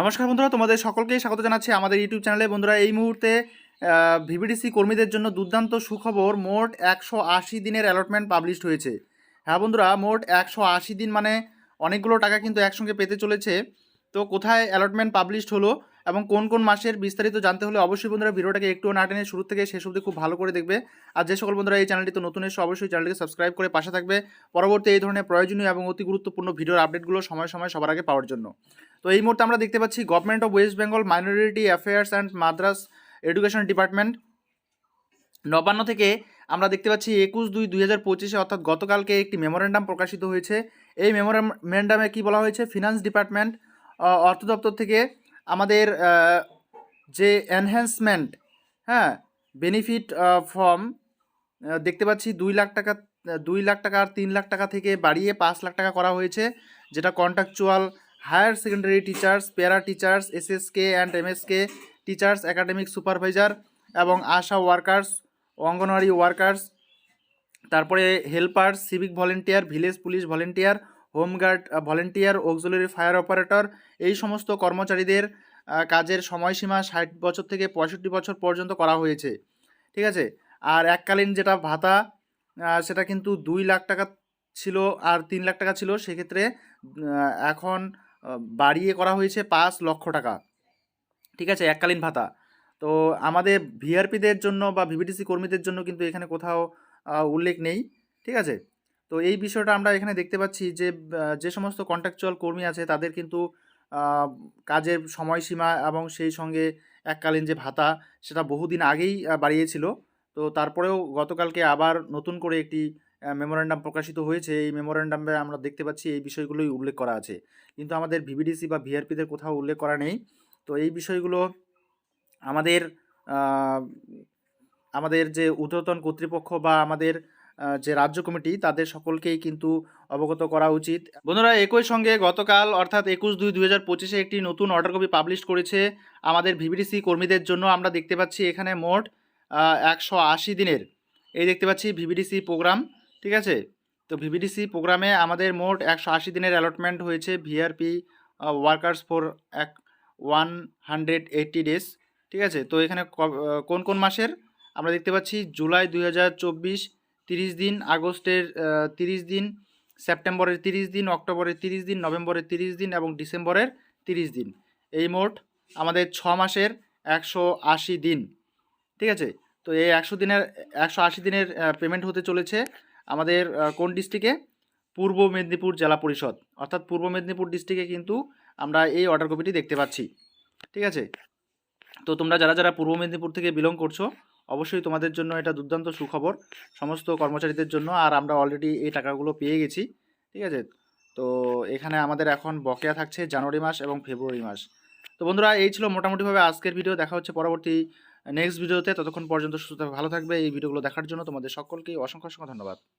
নমস্কার বন্ধুরা, তোমাদের সকলকেই স্বাগত জানাচ্ছি আমাদের ইউটিউব চ্যানেলে। বন্ধুরা, এই মুহূর্তে ভিভিডিসি কর্মীদের জন্য দুর্দান্ত সুখবর, মোট একশো আশি দিনের অ্যালটমেন্ট পাবলিশড হয়েছে। হ্যাঁ বন্ধুরা, মোট একশো আশি দিন মানে অনেকগুলো টাকা কিন্তু একসঙ্গে পেতে চলেছে। তো কোথায় অ্যালটমেন্ট পাবলিশড হলো এবং কোন কোন মাসের বিস্তারিত জানতে হলে অবশ্যই বন্ধুরা ভিডিওটাকে একটু না টেনে শুরু থেকে শেষ অবধি খুব ভালো করে দেখবে। আর যে সকল বন্ধুরা এই চ্যানেলটি তো নতুন এসে অবশ্যই চ্যানেলটিকে সাবস্ক্রাইব করে পাশে থাকবে। পরবর্তী এই ধরনের প্রয়োজনীয় এবং অতি গুরুত্বপূর্ণ ভিডিওর আপডেটগুলো সময় সময় সবার আগে পাওয়ার জন্য। তো এই মুহূর্তে আমরা দেখতে পাচ্ছি government of West Bengal minority affairs and madrasah education department Nabanna থেকে আমরা দেখতে পাচ্ছি একুশ দুই দুই হাজার পঁচিশে, অর্থাৎ গতকালকে একটি মেমোরেন্ডাম প্রকাশিত হয়েছে। এই মেমোরেন্ডামে কি বলা হয়েছে? ফিনান্স ডিপার্টমেন্ট অর্থ দপ্তর থেকে আমাদের যে এনহ্যান্সমেন্ট হ্যাঁ বেনিফিট ফর্ম দেখতে পাচ্ছি দুই লাখ টাকা, দুই লাখ টাকা আর তিন লাখ টাকা থেকে বাড়িয়ে পাঁচ লাখ টাকা করা হয়েছে, যেটা contractual higher secondary teachers, para teachers, SSK and MSK, teachers, academic supervisor এবং আশা ওয়ার্কার্স, অঙ্গনওয়াড়ি ওয়ার্কার্স, তারপরে helper, civic volunteer, village police volunteer, home guard volunteer, auxiliary fire operator, এই সমস্ত কর্মচারীদের কাজের সময়সীমা ষাট বছর থেকে পঁয়ষট্টি বছর পর্যন্ত করা হয়েছে। ঠিক আছে? আর এককালীন যেটা ভাতা সেটা কিন্তু দুই লাখ টাকা ছিল আর তিন লাখ টাকা ছিল, সেক্ষেত্রে এখন বাড়িয়ে করা হয়েছে পাঁচ লক্ষ টাকা। ঠিক আছে, এককালীন ভাতা। তো আমাদের ভিআরপিদের জন্য বা ভিভিডিসি কর্মীদের জন্য কিন্তু এখানে কোথাও উল্লেখ নেই। ঠিক আছে? তো এই বিষয়টা আমরা এখানে দেখতে পাচ্ছি যে যে সমস্ত কন্ট্রাকচুয়াল কর্মী আছে, তাদের কিন্তু কাজের সময়সীমা এবং সেই সঙ্গে এককালীন যে ভাতা, সেটা বহুদিন আগেই বাড়িয়েছিল। তো তারপরেও গতকালকে আবার নতুন করে একটি মেমোরেন্ডাম প্রকাশিত হয়েছে। এই মেমোরেন্ডামে আমরা দেখতে পাচ্ছি এই বিষয়গুলোই উল্লেখ করা আছে। কিন্তু আমাদের ভিভিডিসি বা ভিআরপিদের কোথাও উল্লেখ করা নেই। তো এই বিষয়গুলো আমাদের আমাদের যে ঊর্ধ্বতন কর্তৃপক্ষ বা আমাদের যে রাজ্য কমিটি, তাদের সকলকেই কিন্তু অবগত করা উচিত। বন্ধুরা, একই সঙ্গে গতকাল, অর্থাৎ একুশ দুই দুই হাজার পঁচিশে একটি নতুন অর্ডার কপি পাবলিশ করেছে আমাদের ভিভিডিসি কর্মীদের জন্য। আমরা দেখতে পাচ্ছি এখানে মোট একশো আশি দিনের। এই দেখতে পাচ্ছি ভিভিডিসি প্রোগ্রাম ঠিক আছে? তো ভিভিডিসি প্রোগ্রামে আমাদের মোট একশো আশি দিনের অ্যালটমেন্ট হয়েছে ভিআরপি ওয়ার্কার্স ফর এক ওয়ান হান্ড্রেড এইট্টি ডেজ ঠিক আছে? তো এখানে কোন কোন মাসের? আমরা দেখতে পাচ্ছি জুলাই দুই হাজার চব্বিশ, তিরিশ দিন, আগস্টের তিরিশ দিন, সেপ্টেম্বরের তিরিশ দিন, অক্টোবরের তিরিশ দিন, নভেম্বরের তিরিশ দিন এবং ডিসেম্বরের তিরিশ দিন। এই মোট আমাদের ছ মাসের একশো আশি দিন, ঠিক আছে? তো এই একশো দিনের, একশো আশি দিনের পেমেন্ট হতে চলেছে। আমাদের কোন ডিস্ট্রিক্টে পূর্ব মেদিনীপুর জেলা পরিষদ। অর্থাৎ পূর্ব মেদিনীপুর ডিস্ট্রিক্টে কিন্তু আমরা এই অর্ডার কপিটি দেখতে পাচ্ছি। ঠিক আছে? তো তোমরা যারা যারা পূর্ব মেদিনীপুর থেকে বিলং করছ, অবশ্যই তোমাদের জন্য এটা দুর্দান্ত সুখবর। সমস্ত কর্মচারীদের জন্য, আর আমরা অলরেডি এই টাকাগুলো পেয়ে গেছি। ঠিক আছে? তো এখানে আমাদের এখন বকেয়া থাকছে জানুয়ারি মাস এবং ফেব্রুয়ারি মাস। তো বন্ধুরা, এই ছিল মোটামুটিভাবে আজকের ভিডিও দেখা হচ্ছে পরবর্তী নেক্সট ভিডিওতে ততক্ষণ পর্যন্ত সুস্থ ভালো থাকবে। এই ভিডিওগুলো দেখার জন্য তোমাদের সকলকেই অসংখ্য অসংখ্য ধন্যবাদ।